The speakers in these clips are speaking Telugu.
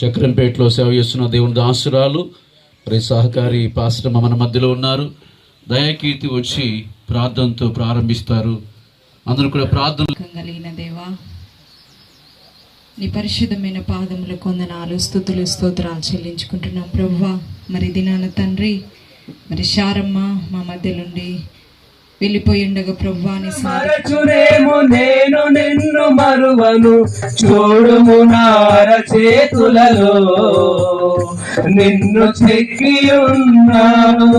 చక్రంపేటలో సేవ చేస్తున్న దేవుని దాసురాలు మరి సహకారి పాస్టర్ మన మధ్యలో ఉన్నారు. దయాకీర్తి వచ్చి ప్రార్థనతో ప్రారంభిస్తారు. అందరూ కూడా ప్రార్థన కలిగిన దేవా నీ పరిశుద్ధమైన పాదములు కొందనాలు స్థుతులు స్తోత్రాలు చెల్లించుకుంటున్నాం. ప్రభువా మరి దినాల తండ్రి మరి శారమ్మ మా మధ్యలుండి వెళ్ళిపోయి ఉండగా ప్రభువా నీ మరచునేమో నేను నిన్ను మరువను. చూడుము నార చేతులలో. నిన్ను చెక్కి ఉన్నాను.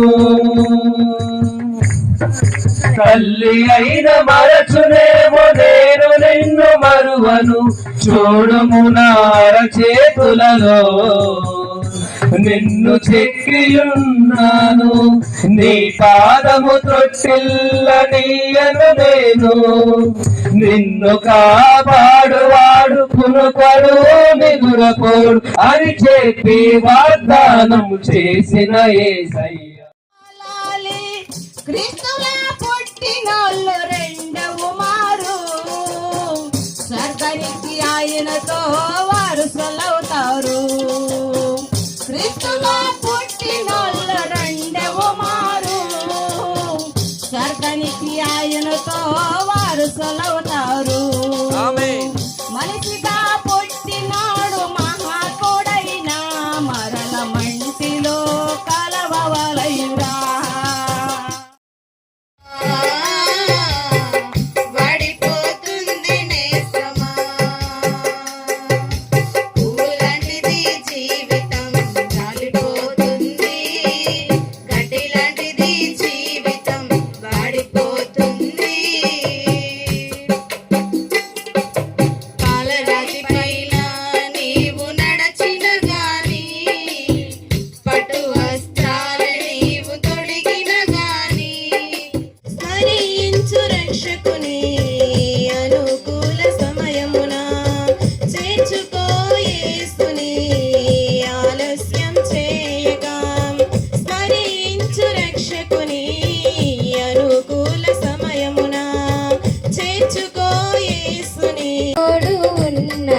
తల్లి అయిన మరచునేమో నేను నిన్ను మరువను. చూడుము నార చేతులలో. నిన్ను చెక్కియున్నాను. నీ పాదము తొట్టిల్లనీయను నేను. నిన్ను కాపాడువాడు పునుకడు నిదురపోడు అని చెప్పి వాగ్దానం చేసిన ఏ లాలి క్రీస్తులా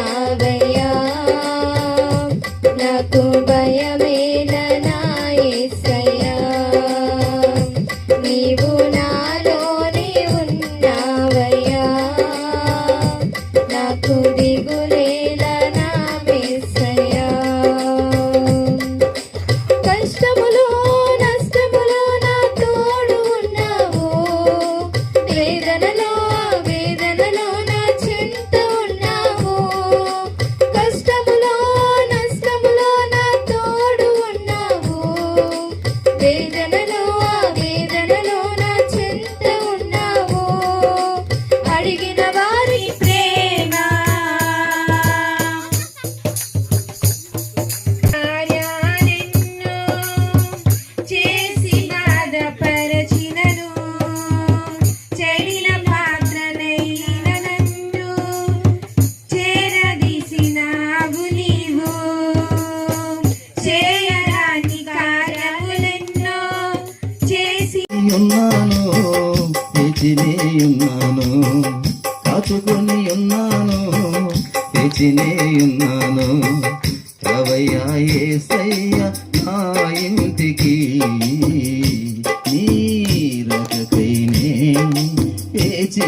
Yeah. Nabar. రకకైనే వేచి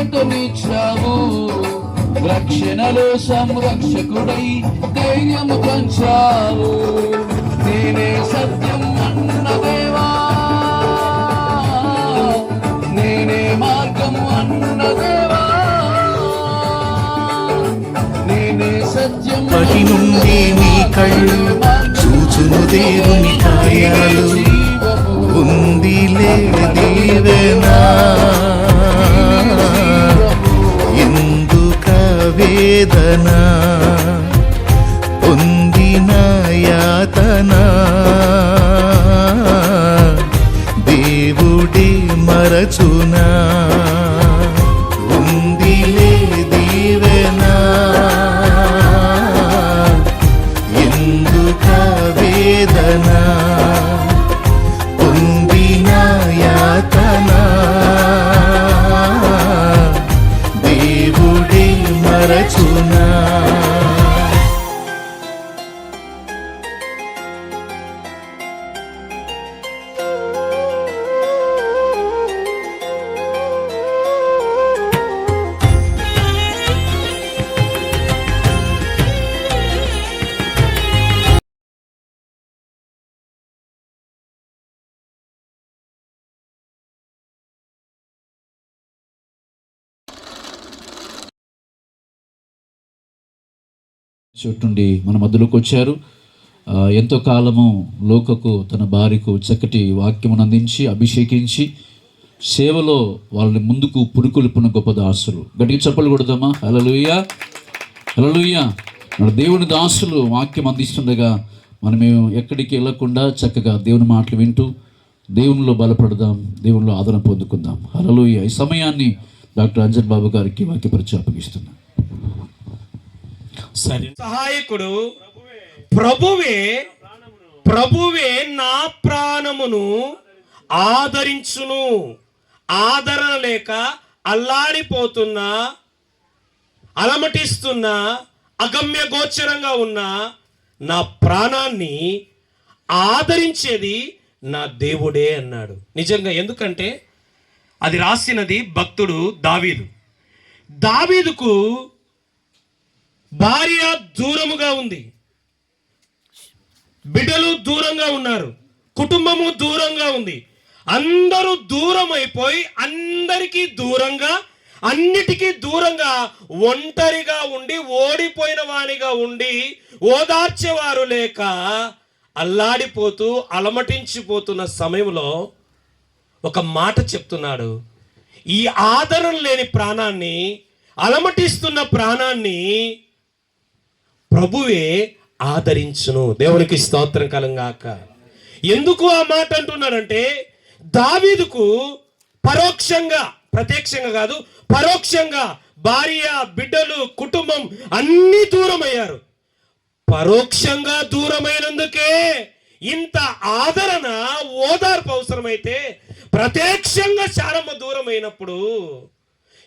ఊరటనిచ్చావు రక్షణలో సంరక్షకుడై ధైర్యము పంచావు నేనే సత్యం అన్న దేవా నేనే మార్గం అన్న దేవా నేనే సత్యం పటి నుండి నీ కళ్ళు మోసును దేవుని కార్యాలు ఉందిలే దీవెనా? ఎందుక వేదన పొందిన యాతన? దేవుడే మరచునా? నుండి మన మధ్యలోకి వచ్చారు. ఎంతో కాలము లోకకు తన భార్యకు చక్కటి వాక్యమును అందించి అభిషేకించి సేవలో వాళ్ళని ముందుకు పురుకొల్పున గొప్ప దాసులు. గట్టిగా చెప్పలు కొడదామా? హలలుయ్య హలలుయ్య మన దేవుని దాసులు వాక్యం అందిస్తుండగా మనమేం ఎక్కడికి వెళ్ళకుండా చక్కగా దేవుని మాటలు వింటూ దేవునిలో బలపడదాం దేవునిలో ఆదరణ పొందుకుందాం. హలలుయ్య ఈ సమయాన్ని డాక్టర్ అంజన్ బాబు గారికి వాక్య అప్పగిస్తున్నాను సరే. సహాయకుడు ప్రభువే ప్రభువే నా ప్రాణమును ఆదరించును. ఆదరణ లేక అల్లాడిపోతున్న అలమటిస్తున్న అగమ్య గోచరంగా ఉన్న నా ప్రాణాన్ని ఆదరించేది నా దేవుడే అన్నాడు. నిజంగా ఎందుకంటే అది రాసినది భక్తుడు దావీదు. దావీదుకు భార్య దూరముగా ఉంది. బిడ్డలు దూరంగా ఉన్నారు. కుటుంబము దూరంగా ఉంది. అందరూ దూరం అయిపోయి అందరికీ దూరంగా అన్నిటికీ దూరంగా ఒంటరిగా ఉండి ఓడిపోయిన వానిగా ఉండి ఓదార్చేవారు లేక అల్లాడిపోతూ అలమటించిపోతున్న సమయంలో ఒక మాట చెప్తున్నాడు. ఈ ఆదరణ లేని ప్రాణాన్ని అలమటిస్తున్న ప్రాణాన్ని ప్రభువే ఆదరించును. దేవునికి స్తోత్రం కలంగాక. ఎందుకు ఆ మాట అంటున్నాడంటే దావీదుకు పరోక్షంగా ప్రత్యక్షంగా కాదు పరోక్షంగా భార్య బిడ్డలు కుటుంబం అన్ని దూరమయ్యారు. పరోక్షంగా దూరమైనందుకే ఇంత ఆదరణ ఓదార్పు అవసరమైతే ప్రత్యక్షంగా శారమ్మ దూరమైనప్పుడు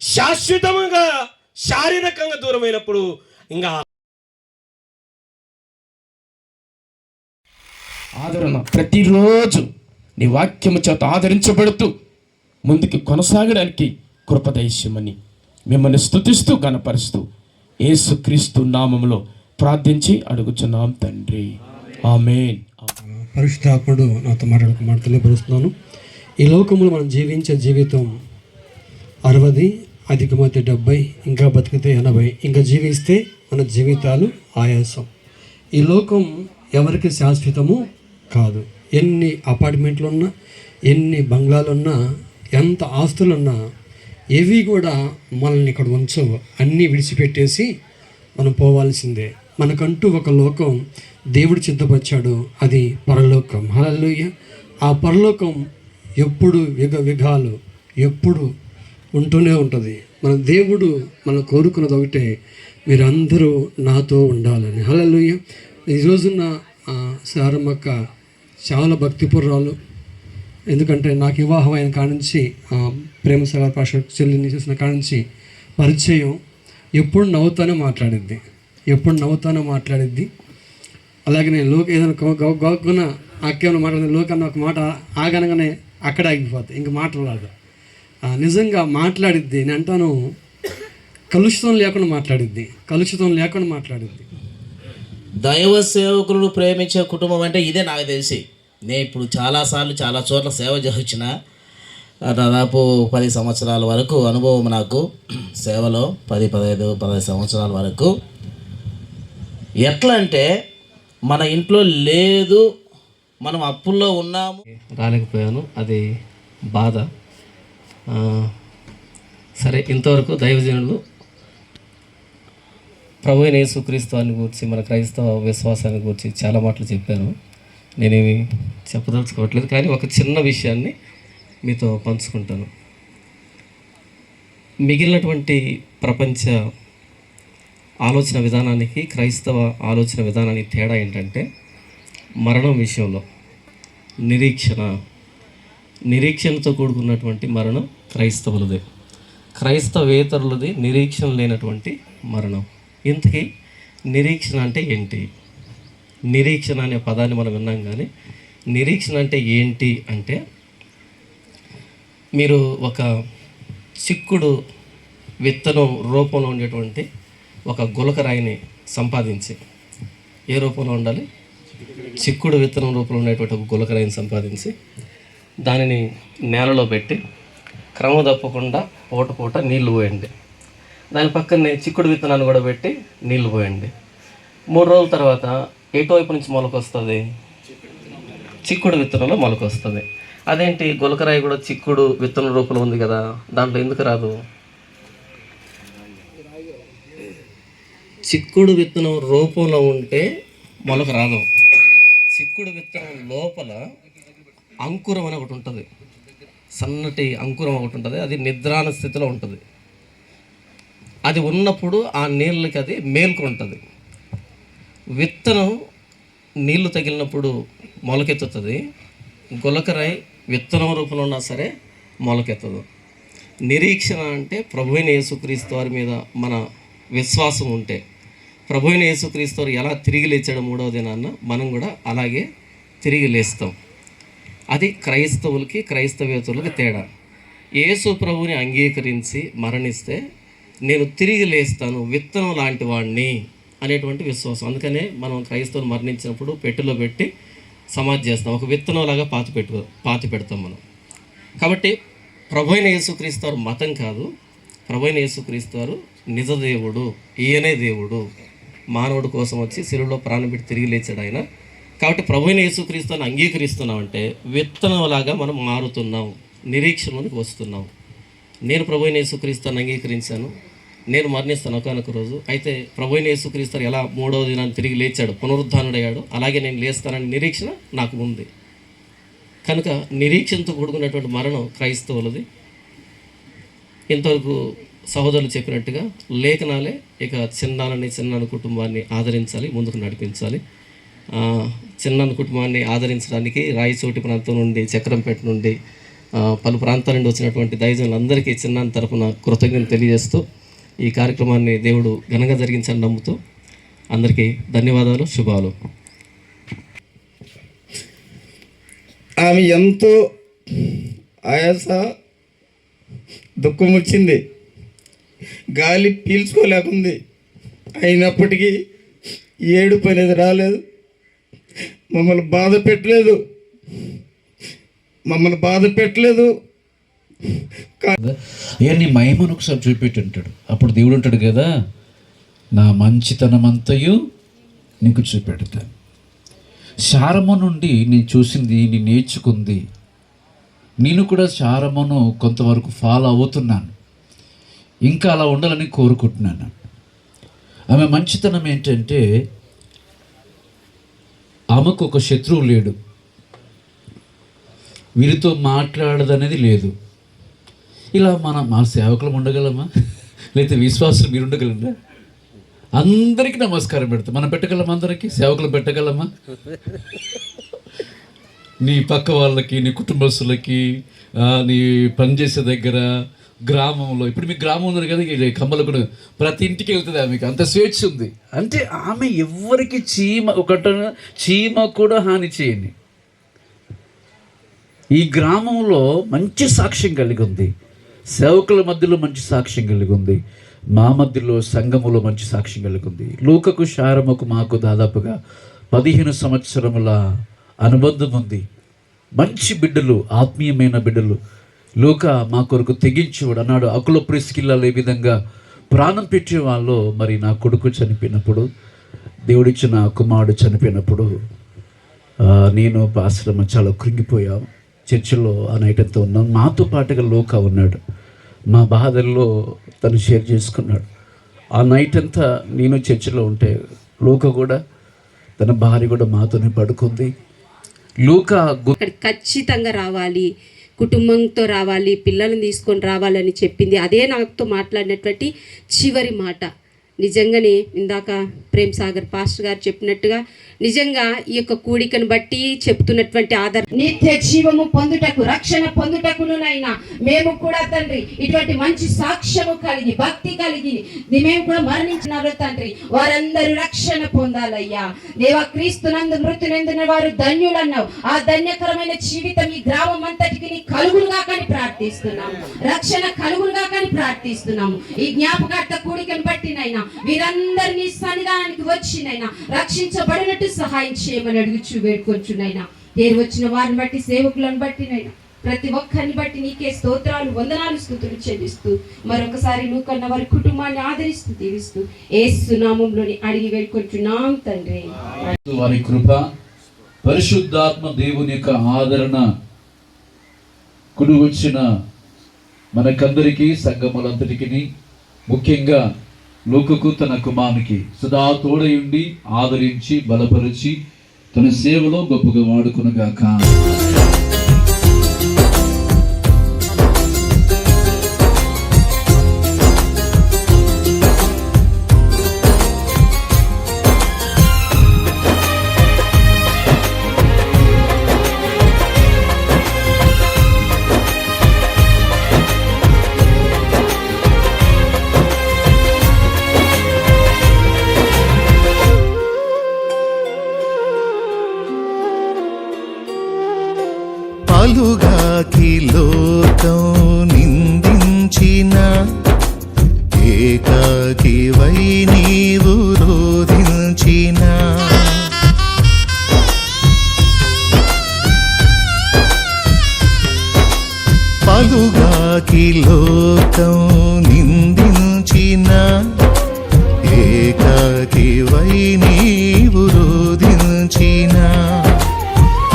శాశ్వతంగా శారీరకంగా దూరమైనప్పుడు ఇంకా ఆదరణ ప్రతిరోజు నీ వాక్యము చేత ఆదరించబడుతూ ముందుకు కొనసాగడానికి కృపదైశ్యమని మిమ్మల్ని స్తుతిస్తూ గనపరుస్తూ ఏసుక్రీస్తు నామములో ప్రార్థించి అడుగుచున్నాం తండ్రి. ఆమెన్. పరిశుద్ధాత్ముడు నాతో మాట్లాడుకు మాట తెలియపరుస్తున్నాను. ఈ లోకంలో మనం జీవించే జీవితం అరవది అధికమైతే డెబ్బై ఇంకా బతికితే ఎనభై ఇంకా జీవిస్తే మన జీవితాలు ఆయాసం. ఈ లోకం ఎవరికి శాశ్వతము? కాదు. ఎన్ని అపార్ట్మెంట్లు ఉన్నా ఎన్ని బంగ్లాలున్నా ఎంత ఆస్తులున్నా ఏవి కూడా మనల్ని ఇక్కడ ఉంచవు. అన్నీ విడిచిపెట్టేసి మనం పోవాల్సిందే. మనకంటూ ఒక లోకం దేవుడు సిద్ధపరిచాడు. అది పరలోకం. హల్లెలూయా. ఆ పరలోకం ఎప్పుడు విగ విఘాలు ఎప్పుడు ఉంటూనే ఉంటుంది. మన దేవుడు మనం కోరుకున్నది ఒకటే. మీరందరూ నాతో ఉండాలని. హల్లెలూయా. ఈరోజున ఆ, సారమ్మక్క చాలా భక్తిపూర్రాలు ఎందుకంటే నాకు వివాహం అయిన కాడ నుంచి ప్రేమ సాగర్ పాష చెల్లిని చేసిన కాడ నుంచి పరిచయం ఎప్పుడు నవ్వుతానే మాట్లాడిద్ది. ఎప్పుడు నవ్వుతానే మాట్లాడిద్ది. అలాగే నేను లోక ఏదైనా గౌ- గౌ- అక్కేమైనా మాట్లాడిన లోకన్న ఒక మాట ఆగనగానే అక్కడ ఆగిపోతాయి ఇంక మాటలు రాదు. నిజంగా మాట్లాడిద్ది. నేను అంటాను కలుషితం లేకుండా మాట్లాడిద్ది. కలుషితం లేకుండా మాట్లాడిద్ది. దైవ సేవకులను ప్రేమించే కుటుంబం అంటే ఇదే నాకు తెలిసి. నేను ఇప్పుడు చాలాసార్లు చాలా చోట్ల సేవ చేసిన దాదాపు పది సంవత్సరాల వరకు అనుభవం నాకు సేవలో పది పదహైదు పదహైదు సంవత్సరాల వరకు. ఎట్లా అంటే మన ఇంట్లో లేదు మనం అప్పుల్లో ఉన్నాము. రాలేకపోయాను. అది బాధ. సరే ఇంతవరకు దైవజనులు ప్రభు అయిన యేసుక్రీస్తువాన్ని గురించి మన క్రైస్తవ విశ్వాసాన్ని గురించి చాలా మాటలు చెప్పారు. నేనేమి చెప్పదలుచుకోవట్లేదు కానీ ఒక చిన్న విషయాన్ని మీతో పంచుకుంటాను. మిగిలినటువంటి ప్రపంచ ఆలోచన విధానానికి క్రైస్తవ ఆలోచన విధానానికి తేడా ఏంటంటే మరణం విషయంలో నిరీక్షణ నిరీక్షణతో కూడుకున్నటువంటి మరణం క్రైస్తవులదే. క్రైస్తవేతరులది నిరీక్షణ లేనటువంటి మరణం. ఇంతకీ నిరీక్షణ అంటే ఏంటి? నిరీక్షణ అనే పదాన్ని మనం విన్నాం కానీ నిరీక్షణ అంటే ఏంటి అంటే మీరు ఒక చిక్కుడు విత్తనం రూపంలో ఉండేటువంటి ఒక గులకరాయిని సంపాదించి ఏ రూపంలో ఉండాలి? చిక్కుడు విత్తనం రూపంలో ఉండేటువంటి ఒక గులకరాయిని సంపాదించి దానిని నేలలో పెట్టి క్రమం తప్పకుండా పూట పూట నీళ్ళు పోయండి. దాని పక్కనే చిక్కుడు విత్తనాన్ని కూడా పెట్టి నీళ్ళు పోయండి. మూడు రోజుల తర్వాత ఎటువైపు నుంచి మొలకొస్తుంది? చిక్కుడు విత్తనంలో మొలక వస్తుంది అదేంటి? గులకరాయి కూడా చిక్కుడు విత్తనం రూపంలో ఉంది కదా దాంట్లో ఎందుకు రాదు? చిక్కుడు విత్తనం రూపంలో ఉంటే మొలక రాదు. చిక్కుడు విత్తనం లోపల అంకురం అని ఒకటి ఉంటుంది. సన్నటి అంకురం ఒకటి ఉంటుంది. అది నిద్రాన స్థితిలో ఉంటుంది. అది ఉన్నప్పుడు ఆ నీళ్ళకి అది మేల్కొంటుంది. విత్తనం నీళ్ళు తగిలినప్పుడు మొలకెత్తుతుంది. గులకరాయి విత్తనం రూపంలో ఉన్నా సరే మొలకెత్తదు. నిరీక్షణ అంటే ప్రభువైన యేసుక్రీస్తు వారి మీద మన విశ్వాసం ఉంటే ప్రభువైన యేసుక్రీస్తు వారు ఎలా తిరిగి లేచాడు మూడవ దినాన్న మనం కూడా అలాగే తిరిగి లేస్తాం. అది క్రైస్తవులకి క్రైస్తవేతులకి తేడా. యేసు ప్రభుని అంగీకరించి మరణిస్తే నేను తిరిగి లేస్తాను విత్తనం లాంటి వాడిని అనేటువంటి విశ్వాసం. అందుకనే మనం క్రైస్తవులు మరణించినప్పుడు పెట్టెలో పెట్టి సమాధి చేస్తాం. ఒక విత్తనంలాగా పాతి పెట్టు పాతి పెడతాం మనం. కాబట్టి ప్రభు అయిన యేసుక్రీస్తు వారు మతం కాదు. ప్రభు అయిన యేసుక్రీస్తు వారు నిజ దేవుడు ఈయనే దేవుడు. మానవుడి కోసం వచ్చి సిరులో ప్రాణం పెట్టి తిరిగి లేచాడు ఆయన. కాబట్టి ప్రభు అయిన యేసుక్రీస్తుని అంగీకరిస్తున్నామంటే విత్తనంలాగా మనం మారుతున్నాం. నిరీక్షణలోకి వస్తున్నాం. నేను ప్రభు అయిన యేసుక్రీస్తుని అంగీకరించాను. నేను మరణిస్తాను ఒకనొక రోజు. అయితే ప్రభుని యేసుక్రీస్తారు ఎలా మూడవ దినాన్ని తిరిగి లేచాడు? పునరుద్ధానుడయ్యాడు. అలాగే నేను లేస్తానని నిరీక్షణ నాకు ఉంది. కనుక నిరీక్షణతో కూడుకున్నటువంటి మరణం క్రైస్తవులది. ఇంతవరకు సహోదరులు చెప్పినట్టుగా లేఖనాలే ఇక చిన్నాలని చిన్నాను కుటుంబాన్ని ఆదరించాలి ముందుకు నడిపించాలి. చిన్నాను కుటుంబాన్ని ఆదరించడానికి రాయచోటి ప్రాంతం నుండి చక్రంపేట నుండి పలు ప్రాంతాల నుండి వచ్చినటువంటి దైవజనులందరికీ చిన్నాన్ని తరపున కృతజ్ఞత తెలియజేస్తూ ఈ కార్యక్రమాన్ని దేవుడు ఘనంగా జరిగించాలని నమ్ముతూ అందరికీ ధన్యవాదాలు శుభాలు. ఆమె ఎంతో ఆయాస దుఃఖం వచ్చింది గాలి పీల్చుకోలేకుంది. అయినప్పటికీ ఏడు అనేది రాలేదు. మమ్మల్ని బాధ పెట్టలేదు. మమ్మల్ని బాధ పెట్టలేదు. అయ్యా నీ మహిమను ఒకసారి చూపెట్టుంటాడు అప్పుడు దేవుడు ఉంటాడు కదా నా మంచితనమంతయు నీకు చూపెడతాను. శారమ నుండి నేను చూసింది నేను నేర్చుకుంది. నేను కూడా శారమను కొంతవరకు ఫాలో అవుతున్నాను. ఇంకా అలా ఉండాలని కోరుకుంటున్నాను. ఆమె మంచితనం ఏంటంటే ఆమెకు ఒక శత్రువు లేడు. వీరితో మాట్లాడదనేది లేదు. ఇలా మన మా సేవకులు ఉండగలమా? లేకపోతే విశ్వాసులు మీరు ఉండగలరా? అందరికీ నమస్కారం పెడతాం. మనం పెట్టగలమా అందరికీ? సేవకులు పెట్టగలమా? నీ పక్క వాళ్ళకి నీ కుటుంబస్తులకి నీ పనిచేసే దగ్గర గ్రామంలో. ఇప్పుడు మీ గ్రామం ఉంది కదా ఈ కమ్మలు కూడా ప్రతి ఇంటికి వెళ్తుంది ఆమెకి. అంత స్వేచ్ఛ ఉంది. అంటే ఆమె ఎవరికి చీమ ఒకట చీమ కూడా హాని చేయని. ఈ గ్రామంలో మంచి సాక్ష్యం కలిగి ఉంది. సేవకుల మధ్యలో మంచి సాక్ష్యం కలిగి ఉంది. మా మధ్యలో సంఘములో మంచి సాక్ష్యం కలిగి ఉంది. లూకకు శారముకు మాకు దాదాపుగా పదిహేను సంవత్సరముల అనుబంధం ఉంది. మంచి బిడ్డలు ఆత్మీయమైన బిడ్డలు. లూక మా కొరకు తెగించేవాడు. అన్నాడు అకుల ప్రిస్కిల్లాలు ఏ విధంగా ప్రాణం పెట్టే వాళ్ళు మరి నా కొడుకు చనిపోయినప్పుడు దేవుడిచ్చిన కుమారుడు చనిపోయినప్పుడు నేను పాశ్రమ చాలా కృంగిపోయాం. చర్చిలో ఆ నైట్ అంతా ఉన్నాం. మాతో పాటుగా లోక ఉన్నాడు. మా బాధల్లో తను షేర్ చేసుకున్నాడు. ఆ నైట్ అంతా నేను చర్చిలో ఉంటే లోక కూడా తన భార్య కూడా మాతోనే పడుకుంది. లూక ఖచ్చితంగా రావాలి. కుటుంబంతో రావాలి పిల్లల్ని తీసుకొని రావాలని చెప్పింది. అదే నాతో మాట్లాడినటువంటి చివరి మాట. నిజంగానే ఇందాక ప్రేమ్ సాగర్ పాస్టర్ గారు చెప్పినట్టుగా నిజంగా ఈ యొక్క కూడికను బట్టి చెప్తున్నటువంటి ఆధార నిత్య జీవము పొందుటకు రక్షణ పొందుటకునైనా మేము కూడా తండ్రి ఇటువంటి మంచి సాక్ష్యము కలిగి భక్తి కలిగి మేము కూడా మరణించినారు తండ్రి. వారందరూ రక్షణ పొందాలయ్యా. దేవా క్రీస్తునందు మృతి నొందిన వారు ధన్యులన్నావు. ఆ ధన్యకరమైన జీవితం ఈ గ్రామం అంతటికి కలుగులుగా కానీ ప్రార్థిస్తున్నాము. రక్షణ కలుగులుగా కానీ ప్రార్థిస్తున్నాము. ఈ జ్ఞాపకార్థ కూడికను బట్టినైనా వీరందరినీ సన్నిధానానికి వచ్చినైనా రక్షించబడినట్టు సహాయం చేయమని అడుగుచు వేడుకొచ్చునైనా. తేరు వచ్చిన వారిని బట్టి సేవకులను బట్టినైనా ప్రతి ఒక్కరిని బట్టి నీకే స్తోత్రాలు వందనాలు స్థుతులు చెల్లిస్తూ మరొకసారి నువ్వు వారి కుటుంబాన్ని ఆదరిస్తూ తీరుస్తూ ఏ సునామంలోని అడిగి వేడుకొచ్చున్నాం తండ్రి. వారి కృప పరిశుద్ధాత్మ దేవుని యొక్క ఆదరణ కుడి వచ్చిన మనకందరికీ సంగములంతటికి ముఖ్యంగా లోకకు తన కుమారునికి సదా తోడయుండి ఆదరించి బలపరిచి తన సేవలో గొప్పగా వాడుకునగాక. పలుగాకి లోకం నిందించిన ఏకాకి వై నీవు రోధించిన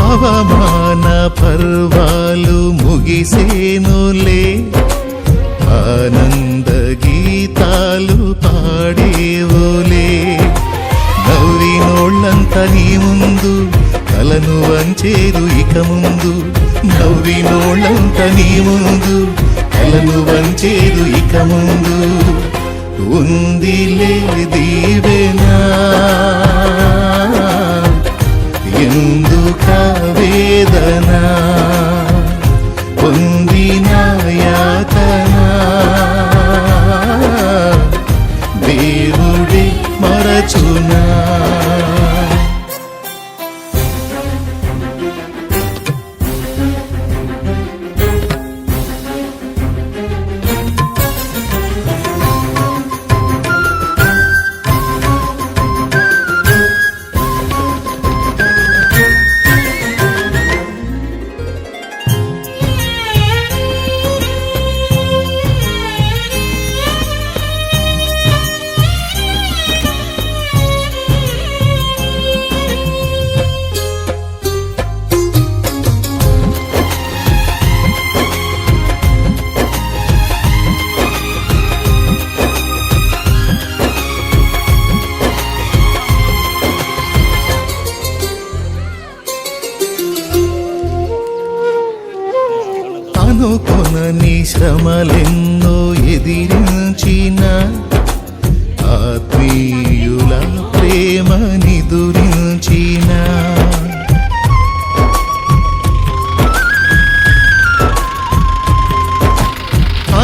అవమాన పర్వాలు ముగిసేనులే ఆనంద గీతాలు పాడేవులే. నవ్వినోళ్ళంత నీ ముందు కలను వంచేదు ఇక ముందు. నవ్వినోళ్ళంత నీ ముందు. కలను వంచేదు ఇక ముందు. ఉందిలే దీవెనా. ఎందుకా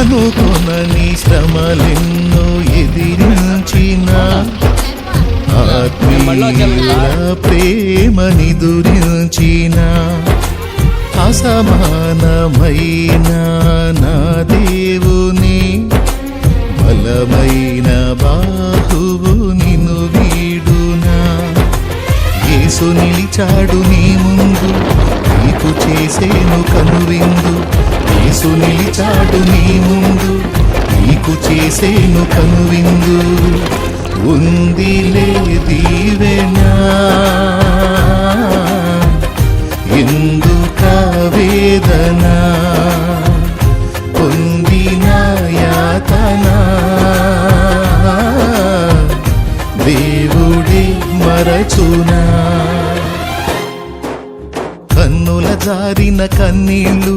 అనుకునని శ్రమలెన్నో ఎదిరించిన ఆత్మీయుల ప్రేమ నిదురించిన అసమానమైన నా దేవుని బలమైన బాహువు నిన్ను వీడునా. యేసు నిలిచాడు నీ ముందు నీకు చేసేను కనువిందు. యేసు నిలిచాడు నీ ముందు నీకు చేసేను కనువిందు. ఉందిలే దీవెనా ఎందుక వేదనా? పొందిన యాతనా దేవుడే మరచునా? కన్నుల జారిన కన్నీళ్ళు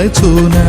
మరచునా